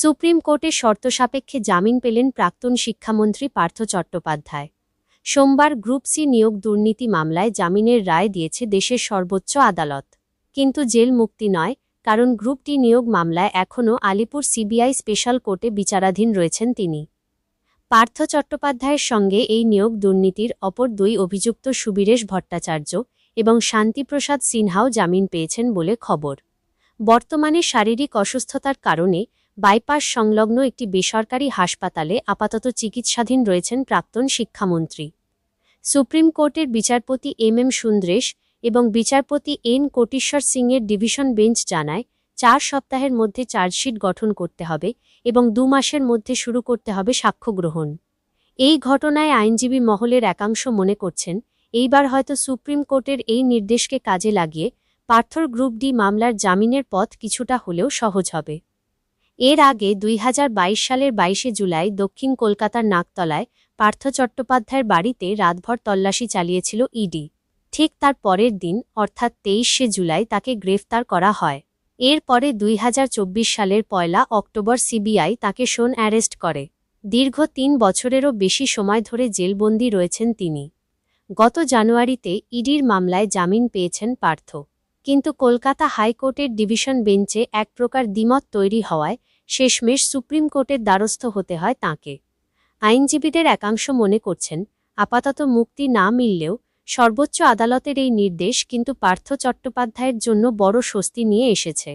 Supreme কোর্টে শর্ত সাপেক্ষে জামিন পেলেন প্রাক্তন শিক্ষামন্ত্রী পার্থ চট্টোপাধ্যায়। সোমবার গ্রুপ সি নিয়োগ দুর্নীতি মামলায় জামিনের রায় দিয়েছে দেশের সর্বোচ্চ আদালত। কিন্তু জেল মুক্তি নয়, কারণ গ্রুপ টি নিয়োগ মামলায় এখনও আলিপুর সিবিআই স্পেশাল কোর্টে বিচারাধীন রয়েছেন তিনি। পার্থ চট্টোপাধ্যায়ের সঙ্গে এই নিয়োগ দুর্নীতির অপর দুই অভিযুক্ত সুবীরেশ ভট্টাচার্য এবং শান্তিপ্রসাদ সিনহাও জামিন পেয়েছেন বলে খবর। বর্তমানে শারীরিক অসুস্থতার কারণে বাইপাস সংলগ্ন একটি বেসরকারি হাসপাতালে আপাতত চিকিৎসাধীন রয়েছেন প্রাক্তন শিক্ষামন্ত্রী। সুপ্রিম কোর্টের বিচারপতি এম এম সুন্দ্রেশ এবং বিচারপতি এন কোটিশ্বর সিংয়ের ডিভিশন বেঞ্চ জানায়, চার সপ্তাহের মধ্যে চার্জশিট গঠন করতে হবে এবং দু মাসের মধ্যে শুরু করতে হবে সাক্ষ্য গ্রহণ। এই ঘটনায় আইনজীবী মহলের একাংশ মনে করছেন, এইবার হয়তো সুপ্রিম কোর্টের এই নির্দেশকে কাজে লাগিয়ে পার্থর গ্রুপ ডি মামলার জামিনের পথ কিছুটা হলেও সহজ হবে। এর আগে দুই হাজার বাইশ সালের বাইশে জুলাই দক্ষিণ কলকাতার নাকতলায় পার্থ চট্টোপাধ্যায়ের বাড়িতে রাতভর তল্লাশি চালিয়েছিল ইডি। ঠিক তার পরের দিন, অর্থাৎ তেইশে জুলাই, তাকে গ্রেফতার করা হয়। এরপরে দুই হাজার চব্বিশ সালের পয়লা অক্টোবর সিবিআই তাকে শোন অ্যারেস্ট করে। দীর্ঘ তিন বছরেরও বেশি সময় ধরে জেলবন্দি রয়েছেন তিনি। গত জানুয়ারিতে ইডির মামলায় জামিন পেয়েছেন পার্থ। কিন্তু কলকাতা হাইকোর্টের ডিভিশন বেঞ্চে এক প্রকার দ্বিমত তৈরি হওয়ায় শেষমেশ সুপ্রিম কোর্টের দ্বারস্থ হতে হয় তাঁকে। আইনজীবীদের একাংশ মনে করছেন, আপাতত মুক্তি না মিললেও সর্বোচ্চ আদালতের এই নির্দেশ কিন্তু পার্থ চট্টোপাধ্যায়ের জন্য বড় স্বস্তি নিয়ে এসেছে।